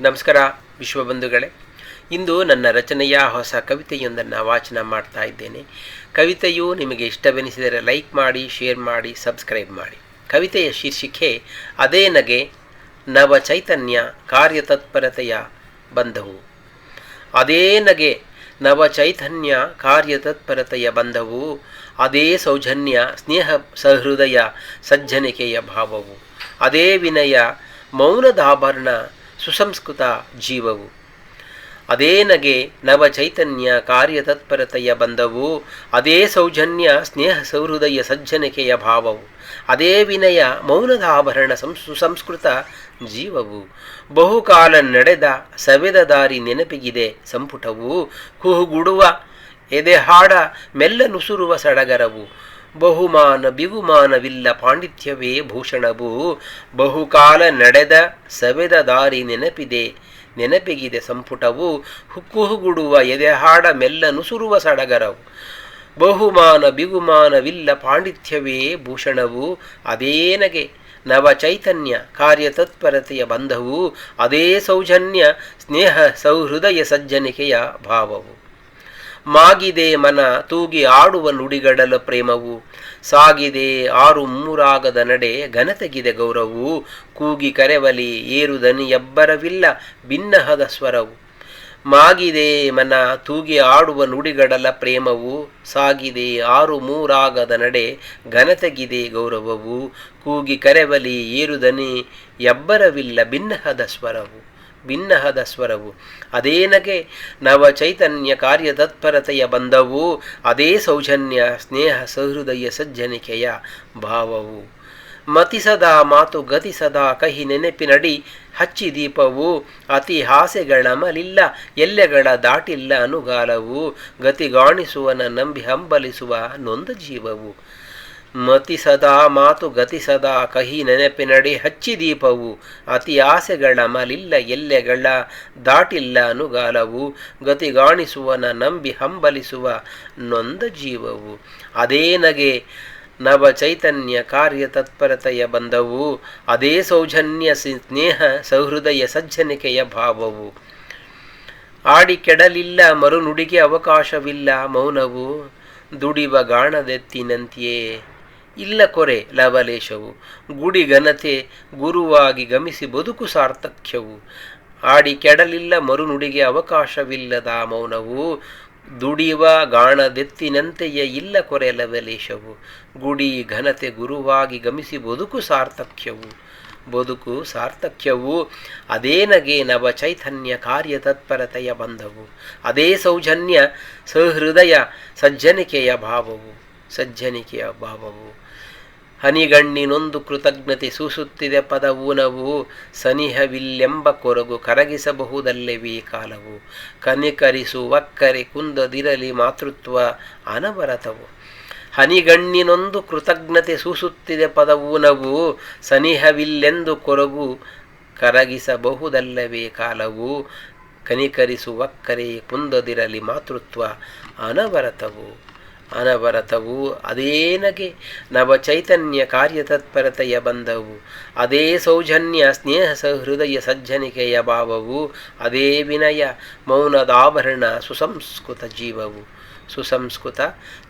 ನಮಸ್ಕಾರ ವಿಶ್ವಬಂಧುಗಳೇ ಇಂದು ನನ್ನ ರಚನೆಯ ಹೊಸ ಕವಿತೆಯೊಂದನ್ನು ವಾಚನ ಮಾಡ್ತಾ ಇದ್ದೇನೆ. ಕವಿತೆಯು ನಿಮಗೆ ಇಷ್ಟವೆನಿಸಿದರೆ ಲೈಕ್ ಮಾಡಿ, ಶೇರ್ ಮಾಡಿ, ಸಬ್ಸ್ಕ್ರೈಬ್ ಮಾಡಿ. ಕವಿತೆಯ ಶೀರ್ಷಿಕೆ, ಅದೇ ನಗೆ ನವ ಚೈತನ್ಯ ಕಾರ್ಯತತ್ಪರತೆಯ ಬಂಧವು. ಅದೇ ನಗೆ ನವ ಚೈತನ್ಯ ಕಾರ್ಯತತ್ಪರತೆಯ ಬಂಧವು. ಅದೇ ಸೌಜನ್ಯ ಸ್ನೇಹ ಸಹೃದಯ ಸಜ್ಜನಿಕೆಯ ಭಾವವು. ಅದೇ ವಿನಯ ಮೌನದಾಭರಣ ಸುಸಂಸ್ಕೃತ ಜೀವವು. ಅದೇ ನಗೆ ನವ ಚೈತನ್ಯ ಕಾರ್ಯತತ್ಪರತೆಯ ಬಂಧವು, ಅದೇ ಸೌಜನ್ಯ ಸ್ನೇಹ ಸೌಹೃದಯ ಸಜ್ಜನಿಕೆಯ ಭಾವವು, ಅದೇ ವಿನಯ ಮೌನದ ಆಭರಣ ಸುಸಂಸ್ಕೃತ ಜೀವವು. ಬಹುಕಾಲ ನಡೆದ ಸವೆದ ದಾರಿ ನೆನಪಿಗಿದೆ ಸಂಪುಟವು, ಕುಹುಗುಡುವ ಎದೆಹಾಡ ಮೆಲ್ಲ ನುಸುರುವ ಸಡಗರವು ಬಹುಮಾನ ಬಿಗುಮಾನವಿಲ್ಲ ಪಾಂಡಿತ್ಯವೇ ಭೂಷಣವು. ಬಹುಕಾಲ ನಡೆದ ಸವೆದ ದಾರಿ ನೆನಪಿದೆ. ನೆನಪಿಗಿದೆ ಸಂಪುಟವು. ಹುಕ್ಕುಹುಗುಡುವ ಎದೆಹಾಡ ಮೆಲ್ಲ ನುಸುರುವ ಸಡಗರವು. ಬಹುಮಾನ ಬಿಗುಮಾನವಿಲ್ಲ ಪಾಂಡಿತ್ಯವೇ ಭೂಷಣವು. ಅದೇನಗೆ ನವ ಚೈತನ್ಯ ಕಾರ್ಯತತ್ಪರತೆಯ ಬಂಧವು. ಅದೇ ಸೌಜನ್ಯ ಸ್ನೇಹ ಸೌಹೃದಯ ಸಜ್ಜನಿಕೆಯ ಭಾವವು. ಮಾಗಿದೆ ಮನ ತೂಗಿ ಆಡುವ ನುಡಿಗಡಲ ಪ್ರೇಮವು. ಸಾಗಿದೆ ಆರು ಮೂರಾಗದ ನಡೆ ಘನತೆಗಿದೆ ಗೌರವು. ಕೂಗಿ ಕರೆವಲಿ ಏರುದನಿ ದನಿಯಬ್ಬರವಿಲ್ಲ ಭಿನ್ನಹದ ಸ್ವರವು. ಮಾಗಿದೆ ಮನ ತೂಗಿ ಆಡುವ ನುಡಿಗಡಲ ಪ್ರೇಮವು. ಸಾಗಿದೆ ಆರು ಮೂರಾಗದ ನಡೆ ಘನತೆಗಿದೆ ಗೌರವವು. ಕೂಗಿ ಕರೆವಲಿ ಏರುದನಿ ಎಬ್ಬರವಿಲ್ಲ ಭಿನ್ನಹದ ಸ್ವರವು. ಭಿನ್ನಹದ ಸ್ವರವು. ಅದೇನಗೆ ನವ ಚೈತನ್ಯ ಕಾರ್ಯ ತತ್ಪರತೆಯ ಬಂಧವು, ಅದೇ ಸೌಜನ್ಯ ಸ್ನೇಹ ಸಹೃದಯ ಸಜ್ಜನಿಕೆಯ ಭಾವವು. ಮತಿಸದ ಮಾತು ಗತಿಸದ ಕಹಿ ನೆನಪಿನಡಿ ಹಚ್ಚಿ ದೀಪವು, ಅತಿ ಹಾಸ್ಯಗಳಮಲಿಲ್ಲ ಎಲ್ಲೆಗಳ ದಾಟಿಲ್ಲ ಅನುಗಾಲವು, ಗತಿಗಾಣಿಸುವನ ನಂಬಿ ಹಂಬಲಿಸುವ ನೊಂದ ಜೀವವು. ಮತಿ ಸದಾ ಮಾತು ಗತಿ ಸದಾ ಕಹಿ ನೆನಪಿನಡಿ ಹಚ್ಚಿ ದೀಪವು. ಅತಿ ಆಸೆಗಳ ಮಲಿಲ್ಲ ಎಲ್ಲೆಗಳ ದಾಟಿಲ್ಲ ಅನುಗಾಲವು. ಗತಿಗಾಣಿಸುವನ ನಂಬಿ ಹಂಬಲಿಸುವ ನೊಂದ ಜೀವವು. ಅದೇ ನಗೆ ನವ ಚೈತನ್ಯ ಕಾರ್ಯ ತತ್ಪರತೆಯ ಬಂಧವು. ಅದೇ ಸೌಜನ್ಯ ಸ್ನೇಹ ಸೌಹೃದಯ ಸಜ್ಜನಿಕೆಯ ಭಾವವು. ಆಡಿ ಕೆಡಲಿಲ್ಲ ಮರುನುಡಿಗೆ ಅವಕಾಶವಿಲ್ಲ ಮೌನವು. ದುಡಿವ ಗಾಣದೆತ್ತಿನಂತೆಯೇ. ಇಲ್ಲ ಕೊರೆ ಲವಲೇಶವು. ಗುಡಿ ಘನತೆ ಗುರುವಾಗಿ ಗಮಿಸಿ ಬದುಕು ಸಾರ್ಥಕ್ಯವು. ಆಡಿ ಕೆಡಲಿಲ್ಲ ಮರುನುಡಿಗೆ ಅವಕಾಶವಿಲ್ಲದ ಮೌನವು. ದುಡಿವ ಗಾಣದೆತ್ತಿನಂತೆಯೇ ಇಲ್ಲ ಕೊರೆ ಲವಲೇಶವು. ಗುಡಿ ಘನತೆ ಗುರುವಾಗಿ ಗಮಿಸಿ ಬದುಕು ಸಾರ್ಥಕ್ಯವು. ಬದುಕು ಸಾರ್ಥಕ್ಯವು. ಅದೇ ನಗೆ ನವ ಚೈತನ್ಯ ಕಾರ್ಯತತ್ಪರತೆಯ ಬಂಧವು. ಅದೇ ಸೌಜನ್ಯ ಸಹೃದಯ ಸಜ್ಜನಿಕೆಯ ಭಾವವು. ಸಜ್ಜನಿಕೆಯ ಭಾವವು. ಹನಿಗಣ್ಣಿನೊಂದು ಕೃತಜ್ಞತೆ ಸೂಸುತ್ತಿದೆ ಪದವೂನವು ಸನಿಹವಿಲ್ಲೆಂಬ ಕೊರಗು ಕರಗಿಸಬಹುದಲ್ಲವೇ ಕಾಲವು ಕನಿಕರಿಸುವಕ್ಕರೆ ಕುಂದದಿರಲಿ ಮಾತೃತ್ವ ಅನವರತವು. ಹನಿಗಣ್ಣಿನೊಂದು ಕೃತಜ್ಞತೆ ಸೂಸುತ್ತಿದೆ ಪದವೂನವು ಸನಿಹವಿಲ್ಲೆಂದು ಕೊರಗು ಕರಗಿಸಬಹುದಲ್ಲವೇ ಕಾಲವು ಕನಿಕರಿಸುವಕ್ಕರೆ ಕುಂದದಿರಲಿ ಮಾತೃತ್ವ ಅನವರತವು. ಅನವರತವು ಅದೇನಗೆ ನವ ಚೈತನ್ಯ ಕಾರ್ಯತತ್ಪರತೆಯ ಬಂಧವು, ಅದೇ ಸೌಜನ್ಯ ಸ್ನೇಹ ಸಹೃದಯ ಸಜ್ಜನಿಕೆಯ ಭಾವವು, ಅದೇ ವಿನಯ ಮೌನದಾಭರಣ ಸುಸಂಸ್ಕೃತ ಜೀವವು ಸುಸಂಸ್ಕೃತ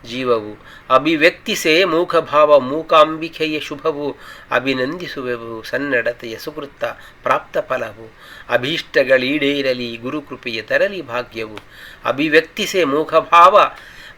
ಜೀವವು. ಅಭಿವ್ಯಕ್ತಿಸೇ ಮೂಖಭಾವ ಮೂಕಾಂಬಿಕೆಯ ಶುಭವು, ಅಭಿನಂದಿಸುವೆವು ಸನ್ನಡತೆಯ ಸುಕೃತ ಪ್ರಾಪ್ತ ಫಲವು. ಅಭೀಷ್ಟಗಳೀಡೇರಲಿ ಗುರುಕೃಪೆಯ ತರಲಿ ಭಾಗ್ಯವು. ಅಭಿವ್ಯಕ್ತಿಸೇ ಮೂಖಭಾವ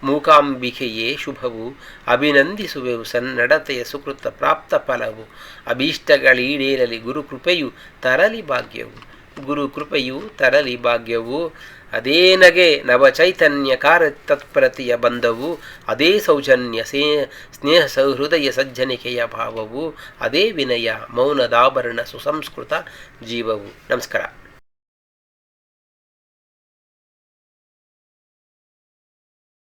ಮೂಕಾಂಬಿಕೆಯೇ ಶುಭವು. ಅಭಿನಂದಿಸುವೆವು ಸನ್ನಡತೆಯ ಸುಕೃತ ಪ್ರಾಪ್ತ ಫಲವು. ಅಭೀಷ್ಟಗಳೀಡೇರಲಿ ಗುರುಕೃಪೆಯು ತರಲಿ ಭಾಗ್ಯವು. ಗುರುಕೃಪೆಯು ತರಲಿ ಭಾಗ್ಯವು. ಅದೇ ನಗೆ ನವ ಚೈತನ್ಯ ಕಾರ್ಯ ತತ್ಪರತೆಯ ಬಂಧವು. ಅದೇ ಸೌಜನ್ಯ ಸೇ ಸ್ನೇಹ ಸೌಹೃದಯ ಸಜ್ಜನಿಕೆಯ ಭಾವವು. ಅದೇ ವಿನಯ ಮೌನದಾಭರಣ ಸುಸಂಸ್ಕೃತ ಜೀವವು. ನಮಸ್ಕಾರ.